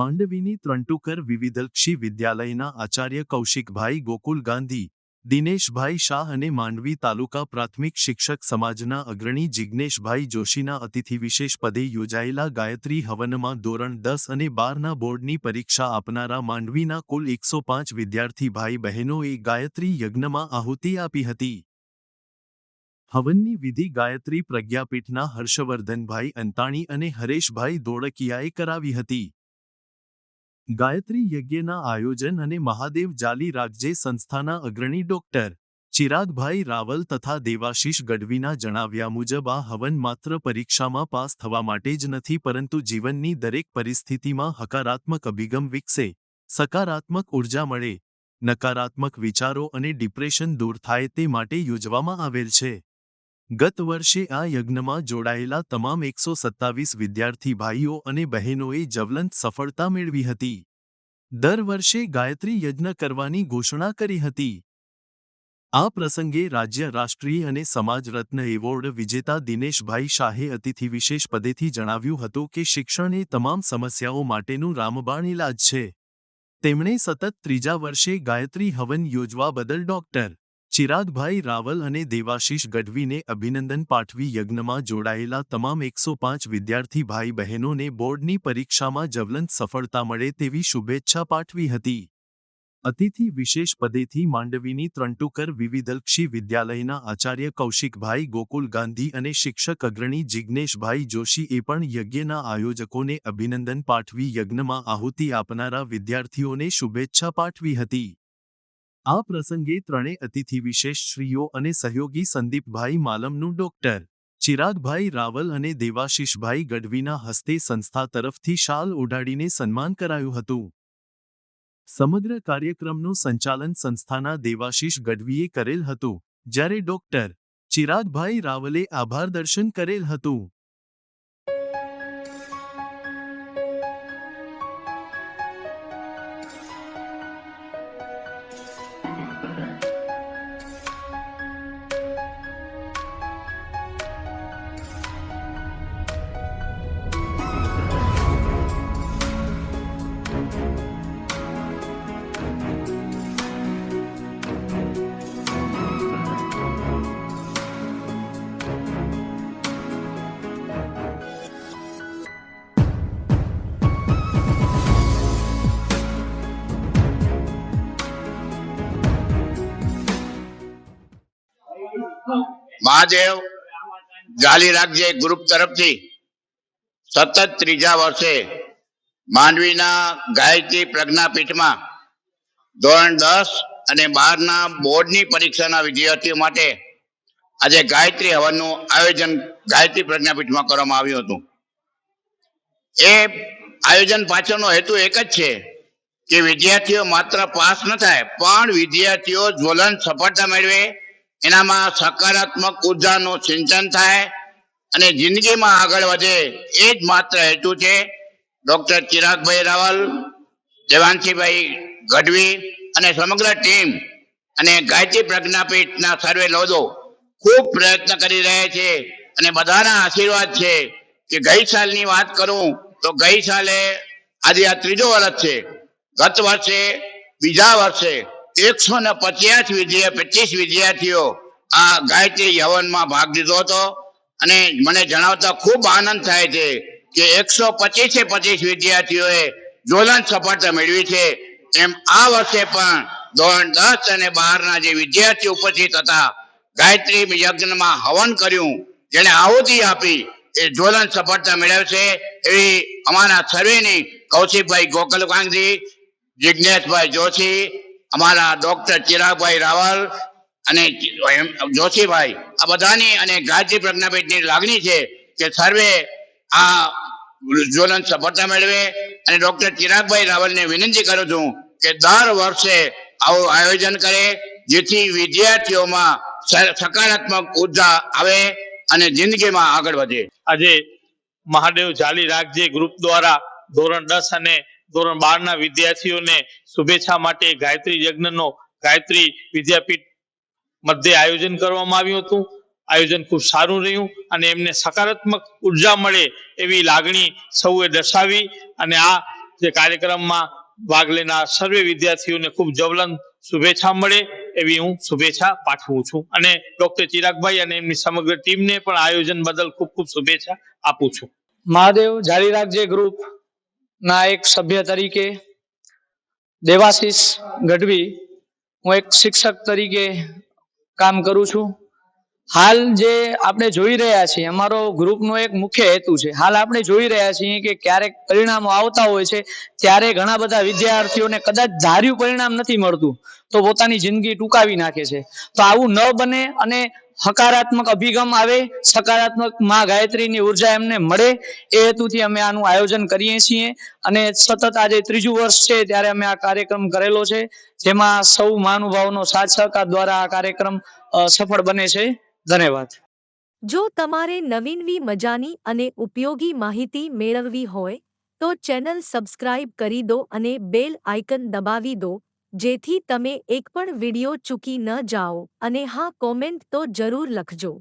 માંડવીની ત્રંટુકર વિવિધલક્ષી વિદ્યાલયના આચાર્ય કૌશિકભાઈ ગોકુલ ગાંધી, દિનેશભાઈ શાહ અને માંડવી તાલુકા પ્રાથમિક શિક્ષક સમાજના અગ્રણી જિજ્ઞેશભાઈ જોશીના અતિથિ વિશેષ પદે યોજાયેલા ગાયત્રી હવનમાં ધોરણ દસ અને બારના બોર્ડની પરીક્ષા આપનારા માંડવીના કુલ એકસો પાંચ વિદ્યાર્થી ભાઈ બહેનોએ ગાયત્રી યજ્ઞમાં આહુતિ આપી હતી. હવનની વિધિ ગાયત્રી પ્રજ્ઞાપીઠના હર્ષવર્ધનભાઈ અંતાણી અને હરેશભાઈ દોડકિયાએ કરાવી હતી. ગાયત્રી યજ્ઞના આયોજન અને મહાદેવ જાલી રાખજે સંસ્થાના અગ્રણી ડોક્ટર ચિરાગભાઈ રાવલ તથા દેવાશીષ ગઢવીના જણાવ્યા મુજબ આ હવન માત્ર પરીક્ષામાં પાસ થવા માટે જ નથી, પરંતુ જીવનની દરેક પરિસ્થિતિમાં હકારાત્મક અભિગમ વિકસે, સકારાત્મક ઊર્જા મળે, નકારાત્મક વિચારો અને ડિપ્રેશન દૂર થાય તે માટે યોજવામાં આવેલ છે. ગત વર્ષે આ યજ્ઞમાં જોડાયેલા તમામ એકસો સત્તાવીસ વિદ્યાર્થી ભાઈઓ અને બહેનોએ જવલંત સફળતા મેળવી હતી. દર વર્ષે ગાયત્રી યજ્ઞ કરવાની ઘોષણા કરી હતી. આ પ્રસંગે રાજ્ય રાષ્ટ્રીય અને સમાજ રત્ન એવોર્ડ વિજેતા દિનેશભાઈ શાહે અતિથિ વિશેષ પદેથી જણાવ્યું હતું કે શિક્ષણ એ તમામ સમસ્યાઓ માટેનું રામબાણ ઇલાજ છે. તેમણે સતત ત્રીજા વર્ષે ગાયત્રી હવન યોજવા બદલ ડોક્ટર ચિરાગભાઈ રાવલ અને દેવાશીષ ગઢવીને અભિનંદન પાઠવી યજ્ઞમાં જોડાયેલા તમામ એકસો પાંચ વિદ્યાર્થી ભાઈ બહેનોને બોર્ડની પરીક્ષામાં જવલંત સફળતા મળે તેવી શુભેચ્છા પાઠવી હતી. અતિથિ વિશેષ પદેથી માંડવીની ત્રંટુકર વિવિધલક્ષી વિદ્યાલયના આચાર્ય કૌશિકભાઈ ગોકુલ ગાંધી અને શિક્ષક અગ્રણી જિજ્ઞેશભાઈ જોશીએ પણ યજ્ઞના આયોજકોને અભિનંદન પાઠવી યજ્ઞમાં આહુતિ આપનારા વિદ્યાર્થીઓને શુભેચ્છા પાઠવી હતી. આ પ્રસંગે ત્રણે અતિથિ વિશેષ શ્રીઓ અને સહયોગી સંદીપભાઈ માલમનું ડોક્ટર, ચિરાગભાઈ રાવલ અને દેવાશીષભાઈ ગઢવીના હસ્તે સંસ્થા તરફથી શાલ ઓઢાડીને સન્માન કરાયું હતું. સમગ્ર કાર્યક્રમનું સંચાલન સંસ્થાના દેવાશીષ ગઢવીએ કરેલ હતું, જ્યારે ડોક્ટર, ચિરાગભાઈ રાવલે આભાર દર્શન કરેલ હતું. મહાદેવ, જાલી રાખજે ગ્રુપ તરફથી. સતત ત્રીજા વર્ષે માંડવીના ગાયત્રી પ્રજ્ઞાપીઠમાં ધોરણ દસ અને બારના બોર્ડની પરીક્ષાના વિદ્યાર્થીઓ માટે આજે ગાયત્રી હવનનું આયોજન ગાયત્રી પ્રજ્ઞાપીઠમાં કરવામાં આવ્યું હતું. એ આયોજન પાછળનો હેતુ એક જ છે કે વિદ્યાર્થીઓ માત્ર પાસ ન થાય, પણ વિદ્યાર્થીઓ જ્વલન સફળતા મેળવે એનામાં સકારાત્મક ઉર્જાનું સિંચન થાય અને જિંદગીમાં આગળ વધે એ જ માત્ર હેતુ છે ડોક્ટર ચિરાગભાઈ રાવલ દેવાંશીભાઈ ગઢવી અને સમગ્ર ટીમ અને ગાયત્રી પ્રજ્ઞાપીઠના સર્વે લોજો ખૂબ પ્રયત્ન કરી રહ્યા છે અને બધાના આશીર્વાદ છે કે ગઈ સાલની વાત કરું તો ગઈ સાલે આજે આ ત્રીજો વર્ષ છે. ગત વર્ષે બીજા વર્ષે એકસો ને પચાસ વિદ્યા, પચીસ વિદ્યાર્થીઓ આ ગાયત્રી યવનમાં ભાગ લીધો હતો. અને મને જણાવતા ખૂબ આનંદ થાય છે કે એકસો પચીસે પચીસ વિદ્યાર્થીઓએ જ્વલંત સફળતા મેળવી છે. એમ આ વર્ષે પણ ધોરણ દસ અને બારના જે વિદ્યાર્થીઓ ઉપસ્થિત હતા, ગાયત્રી યજ્ઞમાં હવન કર્યું જેને આહુતિ આપી, એ જ્વલંત સફળતા મેળવશે એવી અમારા સર્વેની કૌશિકભાઈ ગોકલકાંગજી, જિજ્ઞેશભાઈ જોશી અમારા ડોક્ટર ચિરાગભાઈ રાવલ અને જોશીભાઈ, આ બધાની અને ગાયત્રી પ્રજ્ઞાપીઠની લાગણી છે કે સર્વે આ જ્વલન સફળતા મેળવે અને ડોક્ટર ચિરાગભાઈ રાવલને વિનંતી કરું છું કે દર વર્ષે આવું આયોજન કરે, જેથી વિદ્યાર્થીઓમાં સકારાત્મક ઊર્જા આવે અને જિંદગીમાં આગળ વધે. આજે મહાદેવ જાલી રાખજે ગ્રુપ દ્વારા ધોરણ દસ અને ધોરણ બાર ના વિદ્યાર્થીઓને શુભેચ્છા માટે ગાયત્રી યજ્ઞનો ગાયત્રી વિદ્યાપીઠ મધ્યે આયોજન કરવામાં આવ્યું હતું. આયોજન ખૂબ સારું રહ્યું અને એમને સકારાત્મક ઊર્જા મળે એવી લાગણી સૌએ દર્શાવી અને આ જે કાર્યક્રમમાં ભાગ લેનાર સર્વે વિદ્યાર્થીઓને ખૂબ જવલંત શુભેચ્છા મળે એવી હું શુભેચ્છા પાઠવું છું. અને ડોક્ટર ચિરાગભાઈ અને એમની સમગ્ર ટીમને પણ આયોજન બદલ ખૂબ ખૂબ શુભેચ્છા આપું છું. મહાદેવ, જારી રાખજે ગ્રુપ ના એક સભ્ય તરીકે, દેવાશીષ ગઢવી, હું એક શિક્ષક તરીકે કામ કરું છું. હાલ જે આપણે જોઈ રહ્યા છીએ, અમારો ગ્રુપનો એક મુખ્ય હેતુ છે. હાલ આપણે જોઈ રહ્યા છીએ કે ક્યારેક પરિણામો આવતા હોય છે, ત્યારે ઘણા બધા વિદ્યાર્થીઓને કદાચ ધાર્યું પરિણામ નથી મળતું, તો પોતાની જિંદગી ટૂંકાવી નાખે છે. તો આવું ન બને અને હકારાત્મક અભિગમ આવે, સકારાત્મકમાં ગાયત્રીની ઊર્જા એમને મળે, એ હેતુથી અમે આનું આયોજન કરીએ છીએ. અને સતત આજે ત્રીજું વર્ષ છે ત્યારે અમે આ કાર્યક્રમ કરેલો છે, જેમાં સૌ મહાનુભાવોનો સાથ સહકાર દ્વારા આ કાર્યક્રમ સફળ બને છે. ધન્યવાદ. જો તમારે નવીનવી મજાની અને ઉપયોગી માહિતી મેળવવી હોય, તો ચેનલ સબસ્ક્રાઇબ કરી દો અને બેલ આઇકન દબાવી દો. જેથી તમે એક પણ વિડિયો ચૂકી ન જાઓ. અને હા કોમેન્ટ તો જરૂર લખજો.